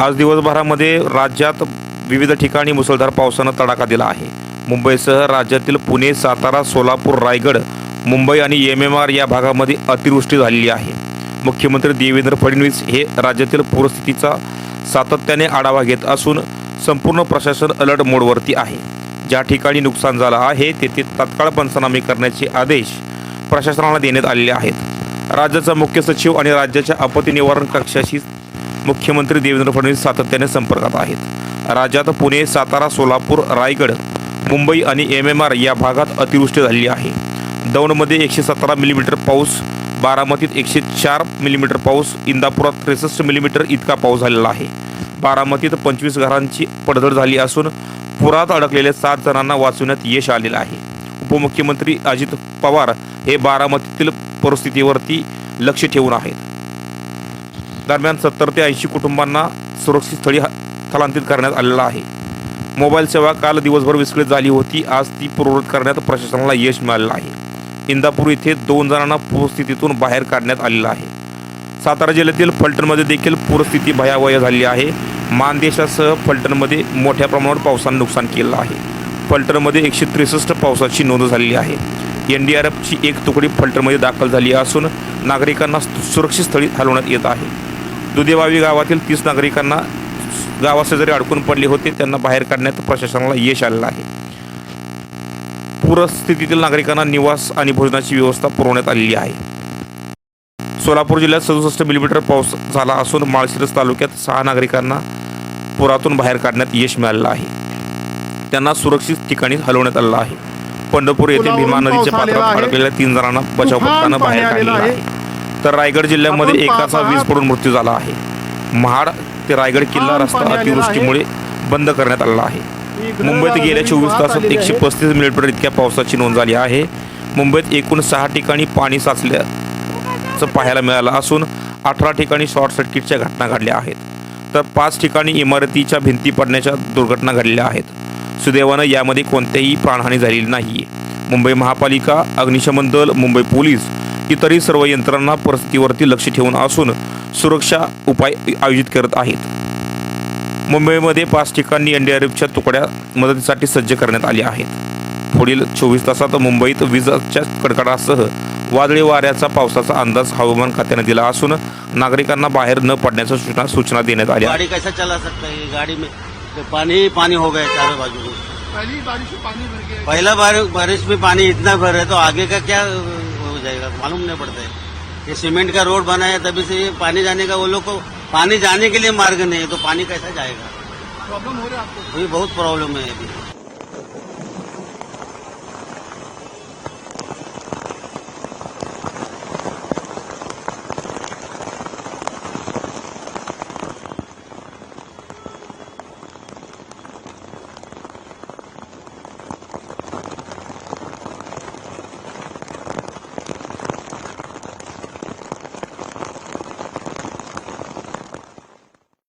आज दिवसभरामध्ये राज्यात विविध ठिकाणी मुसळधार पावसानं तडाखा दिला आहे. मुंबईसह राज्यातील पुणे सातारा सोलापूर रायगड मुंबई आणि एम एम आर या भागामध्ये अतिवृष्टी झालेली आहे. मुख्यमंत्री देवेंद्र फडणवीस हे राज्यातील पूरस्थितीचा सातत्याने आढावा घेत असून संपूर्ण प्रशासन अलर्ट मोडवरती आहे. ज्या ठिकाणी नुकसान झालं आहे तेथे तात्काळ पंचनामे करण्याचे आदेश प्रशासनाला देण्यात आलेले आहेत. राज्याचा मुख्य सचिव आणि राज्याच्या आपत्ती निवारण कक्षाशी मुख्यमंत्री देवेंद्र फडणवीस सातत्याने संपर्कात आहेत. राज्यात पुणे सातारा सोलापूर रायगड मुंबई आणि एम एम आर या भागात अतिवृष्टी झालेली आहे. दौंडमध्ये एकशे सतरा मिलीमीटर पाऊस बारामतीत एकशे चार मिलीमीटर पाऊस इंदापुरात त्रेसष्ट मिलीमीटर इतका पाऊस झालेला आहे. बारामतीत पंचवीस घरांची पडझड झाली असून पुरात अडकलेल्या सात जणांना वाचवण्यात यश आलेलं आहे. उपमुख्यमंत्री अजित पवार हे बारामतीतील परिस्थितीवरती लक्ष ठेवून आहेत. दरम्यान सत्तर ते ऐंशी कुटुंबांना सुरक्षित स्थळी स्थलांतरित करण्यात आलेलं आहे. मोबाईल सेवा काल दिवसभर विस्कळीत झाली होती. आज ती पूर्ववत करण्यात प्रशासनाला यश मिळालेलं आहे. इंदापूर इथे दोन जणांना पूरस्थितीतून बाहेर काढण्यात आलेलं आहे. सातारा जिल्ह्यातील फलटणमध्ये देखील पूरस्थिती भयावह झाली आहे. मानदेशासह फलटणमध्ये मोठ्या प्रमाणावर पावसानं नुकसान केलं आहे. फलटणमध्ये एकशे त्रेसष्ट पावसाची नोंद झालेली आहे. एन डी आर एफची एक तुकडी फलटणमध्ये दाखल झाली असून नागरिकांना सुरक्षित स्थळी हलवण्यात येत आहे. दुधेवावी गावातील तीस नागरिकांना गावाशेजारी अडकून पडले होते त्यांना बाहेर काढण्यात प्रशासनाला यश आलेलं आहे. पूरस्थितीतील नागरिकांना निवास आणि भोजनाची व्यवस्था पुरवण्यात आलेली आहे. सोलापूर जिल्ह्यात सदुसष्ट मिलीमीटर पाऊस झाला असून माळशिरस तालुक्यात सहा नागरिकांना पुरातून बाहेर काढण्यात यश मिळालेलं आहे. त्यांना सुरक्षित ठिकाणी हलवण्यात आलेलं आहे. पंढरपूर पुलावरून भीमा नदीच्या पात्रात. अडकलेल्या तीन जणांना बचाव पथकानं बाहेर काढलेलं आहे. तर रायगड जिल्ह्यामध्ये एकाचा वीज. पडून मृत्यू झाला आहे. महाड ते रायगड किल्ला रस्ता. अतिवृष्टीमुळे बंद करण्यात आलेला आहे. मुंबईत गेल्या चोवीस तासात एकशे पस्तीस मिलीमीटर इतक्या पावसाची नोंद झाली आहे. मुंबईत एकूण सहा ठिकाणी पाणी साचल्याचं पाहायला मिळालं असून अठरा ठिकाणी शॉर्ट सर्किटच्या घटना घडल्या आहेत. तर पाच ठिकाणी इमारतीच्या भिंती पडण्याच्या दुर्घटना घडलेल्या आहेत. सुदैवानं यामध्ये कोणत्याही प्राणहानी झालेली नाही मुंबई महापालिका अग्निशमन दल मुंबई पोलीस इतरही सर्व यंत्रणा परिस्थितीवरती लक्ष ठेवून असून सुरक्षा उपाय आयोजित करत आहेत. मुंबईमध्ये पाच ठिकाणी एन डी आर एफच्या तुकड्या मदतीसाठी सज्ज करण्यात आल्या आहेत. पुढील चोवीस तासात मुंबईत विजाच्या कडकडासह वादळी वाऱ्याचा पावसाचा अंदाज हवामान खात्याने दिला असून नागरिकांना बाहेर न पडण्याच्या सूचना सूचना देण्यात आल्या. गाड़ी कैसा चला सकता है? गाड़ी में तो पानी ही पानी हो गया चारों बाजू में। पहली बारिश में पानी भर गया पहला बार बारिश में पानी इतना भर है तो आगे का क्या हो जाएगा मालूम नहीं पड़ता है। ये सीमेंट का रोड बना है तभी से ये पानी जाने का वो लोग को पानी जाने के लिए मार्ग नहीं है तो पानी कैसा जाएगा? प्रॉब्लम हो रहा है आपको? बहुत प्रॉब्लम है अभी।